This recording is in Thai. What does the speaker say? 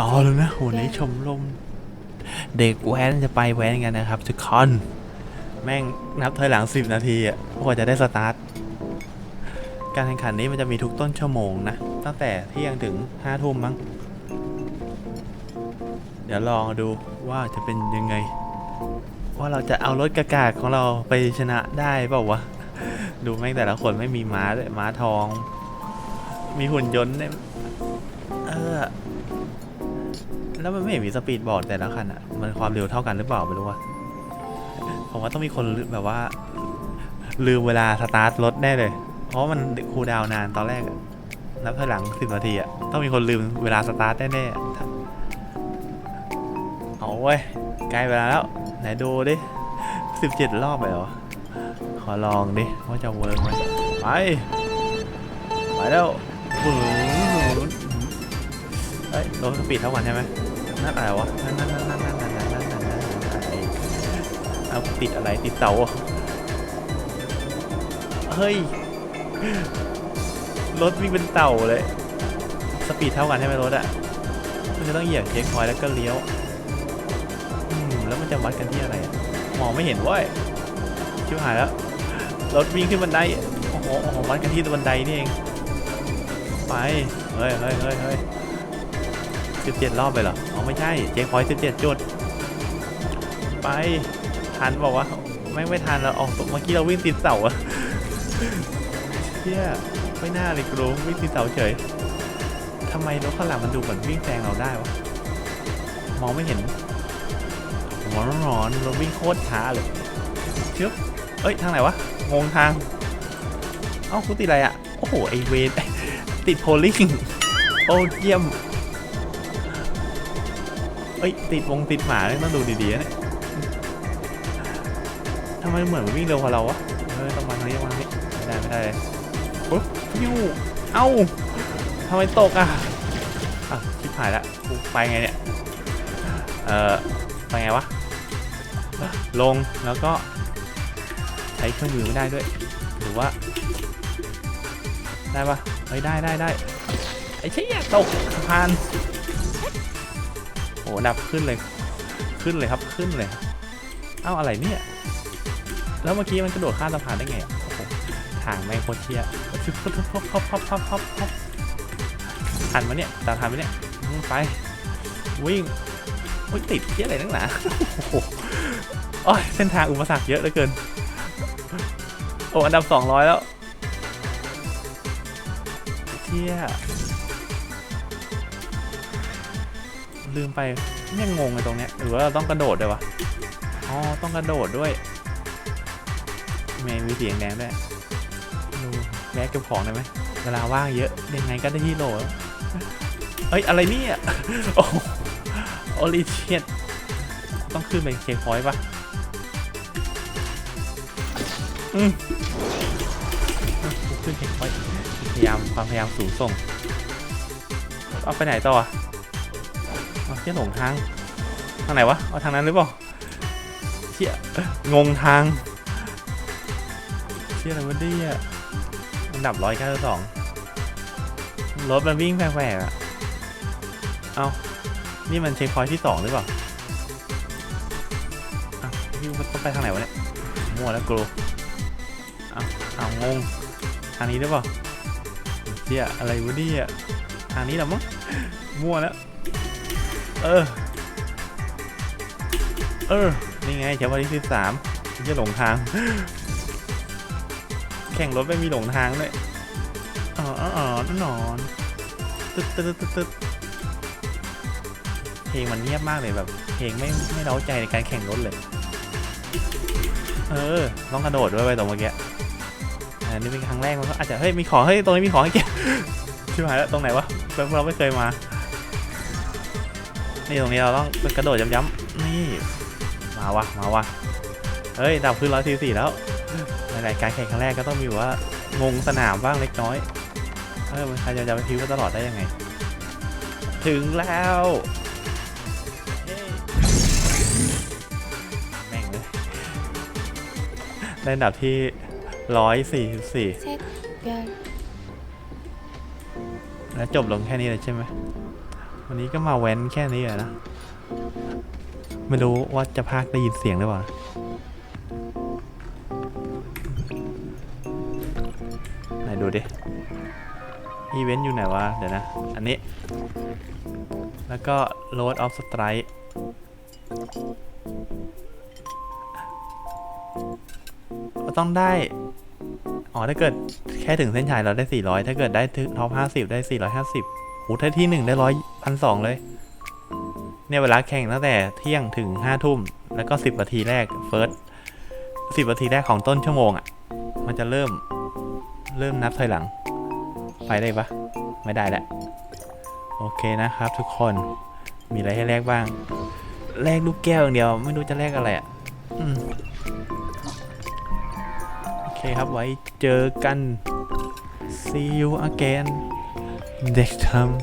อ๋อแล้วนะวันนี้ชมรมเด็กแว้นจะไปแว้นกันนะครับทุกคนแม่งนับถอยหลัง 10 นาทีอะกว่าจะได้สตาร์ท การแข่งขันนี้มันจะมีทุกต้นชั่วโมงนะ ตั้งแต่เที่ยงถึง5ทุ่มมั้ง เดี๋ยวลองดูว่าจะเป็นยังไง ว่าเราจะเอารถกระกากของเราไปชนะได้เปล่าวะ ดูแม่งแต่ละคนไม่มีม้าด้วยม้าทอง มีหุ่นยนต์เนี่ยเออ แล้วมันไม่เห็นมีสปีดบอร์ดแต่ละคันอะมันความเร็วเท่ากันหรือเปล่าไม่รู้ว่าผมว่าต้องมีคนแบบว่า ลืมเวลาสตาร์ทรถแน่เลย เพราะมันคูลดาวน์นานตอนแรกนับถอยหลังสิบนาทีอะต้องมีคนลืมเวลาสตาร์ทแน่ๆเอาเว้ยใกล้เวลาแล้ว ไหนดูดิสิบเจ็ดรอบไปเหรอ ขอลองดิ ว่าจะเวิร์กไหมไป ไปแล้วเฮ้ยรถสปีดเท่ากันใช่ไหม นั่นอะไรวะนั่นนั่นนั่นนั่นนั่นนั่นนั่นนั่นนั่นนั่นไอ้เอาติดอะไรติดเสาอะเฮ้ยรถวิ่งเป็นเต่าเลย สปีดเท่ากันใช่ไหมรถอะมันจะต้องเหยียบเช็คพอยต์แล้วก็เลี้ยวอืมแล้วมันจะวัดกันที่อะไรอะมองไม่เห็นเว้ยชิบหายแล้วรถวิ่งขึ้นบันไดโอ้โหโอ้โหวัดกันที่บันไดนี่เองไปเฮ้ยเฮ้ยเฮ้ยเฮ้ย สิบเจ็ดรอบไปเหรออ๋อไม่ใช่เจ๊คอยสิบเจ็ดจุด ไป ทันบอกว่าไม่ไม่ทันแล้วออกตกเมื่อกี้เราวิ่งติดเสาอะเชี่ยไม่น่าเลยกรูวิ่งติดเสาเฉยทำไมรถข้างหลังมันดูเหมือนวิ่งแซงเราได้วะมองไม่เห็นหัวร้อนๆรถวิ่งโคตรช้าเลยเชื่อเอ้ยทางไหนวะงงทาง เอ้ากูติดอะไรอะโอ้โหไอเวนติดโพลิงโอ้เยี่ยม อ้ยติดวงติดหมาเนี่ยต้องดูดีๆนะเนี่ยทำไมเหมือนมันวิ่งเร็วกว่าเราวะเฮ้ยต้องมาทางนี้มาทางนี้ไม่ได้ไม่ได้เลยปุ๊บยูเอ้าทำไมตกอะอะชิบหายละกูไปไงเนี่ยเอ่อไปไงวะลงแล้วก็ใช้เครื่องมือไม่ได้ด้วยหรือว่า ได้ปะเฮ้ยได้ได้ได้ไอ้เชี่ยตกสะพาน โอ้ดับขึ้นเลย ขึ้นเลยครับขึ้นเลย เอ้าอะไรเนี่ย แล้วเมื่อกี้มันกระโดดข้ามสะพานได้ไงอะโอ้โหทางแม่โคตรเชี่ยชิบพับพับพับพับพับพับพับทันมะเนี่ยตามทันมเนี่ยไปวิ่งโอ้ยติดเชี่ยอะไรนักหนาโอ้โหโอ้ยเส้นทางอุปสรรคเยอะเหลือเกิน โอ้อันดับ200แล้วเที่ย ลืมไปเนี่ยงงเลยตรงเนี้ยหรือว่าเราต้องกระโดดด้วยวะอ๋อต้องกระโดดด้วยเมย์มีเสียงแดงด้วยดูแวะเก็บของได้ไหมเวลาว่างเยอะยังไงก็ได้ที่โหลเอ้ยอะไรเนี่ยโอ้โอลิเชียต้องขึ้นไปเช็คพอยปะอืมขึ้นเช็คพอยพยายามความพยายามสูงส่งเอาไปไหนต่ออะ เอาเชี่ยหลงทาง ทางไหนวะ เอาทางนั้นหรือเปล่าเชี่ยงงทาง เชี่ยอะไรวะเนี่ยอันดับร้อยเก้าสองรถมันวิ่งแฝงๆอะ เอานี่มันเช็คพอยที่สองหรือเปล่าเอาพี่ต้องไปทางไหนวะเนี่ย มั่วแล้วกลัวเอาเอางง ทางนี้หรือเปล่าเจียอะไรวะเนี่ยทางนี้หละมั้ง มั่วแล้ว เออ เออ นี่ไงเช้าวันที่สิบสามจะหลงทาง แข่งรถไม่มีหลงทางด้วยอ๋ออ๋อนอนตึ๊ดตึ๊ดตึ๊ดตึ๊ดเพลงมันเงียบมากเลยแบบ เพลงไม่ไม่เร้าใจในการแข่งรถเลย เออต้องกระโดดด้วยไปตรงเมื่อกี้อันนี้เป็นครั้งแรกมันก็อาจจะเฮ้ยมีของเฮ้ยตรงนี้มีของให้เก็บชิบหายแล้วตรงไหนวะเราไม่เคยมา นี่ตรงนี้เราต้องกระโดดย้ำๆนี่ มาวะมาวะเฮ้ยดับขึ้นร้อยสี่สี่แล้วในรายการแข่งครั้งแรกก็ต้องมีแบบว่างงสนามบ้างเล็กน้อยเออมันใครจะจะไปพิวก็ตลอดได้ยังไง ถึงแล้วเย้แม่งเลยได้อันดับที่ร้อยสี่สิบสี่ 셋, 별, แล้วจบลงแค่นี้เลยใช่ไหม วันนี้ก็มาแว้นแค่นี้อะนะ ไม่รู้ว่าจะพากได้ยินเสียงหรือเปล่าไหนดูดิ อีเวนต์อยู่ไหนวะ เดี๋ยวนะ อันนี้ แล้วก็ load of strike ก็ต้องได้ อ๋อ ถ้าเกิดแค่ถึงเส้นชัยเราได้ 400 ถ้าเกิดได้ท็อป50 ได้ 450 โอ้ถ้าที่หนึ่งได้ร้อยพันสองเลย เนี่ยเวลาแข่งตั้งแต่เที่ยงถึง5ทุ่ม แล้วก็10นาทีแรกเฟิร์ส10นาทีแรกของต้นชั่วโมงอะ่ะ มันจะเริ่ม เริ่มนับถอยหลัง ไปได้ปะไม่ได้แหล้วโอเคนะครับทุกคน มีอะไรให้แลกบ้าง แลกลูกแก้วอย่างเดียว ไม่รู้จะแลกอะไรอะ่ะโอเคครับไว้เจอกัน see you again next time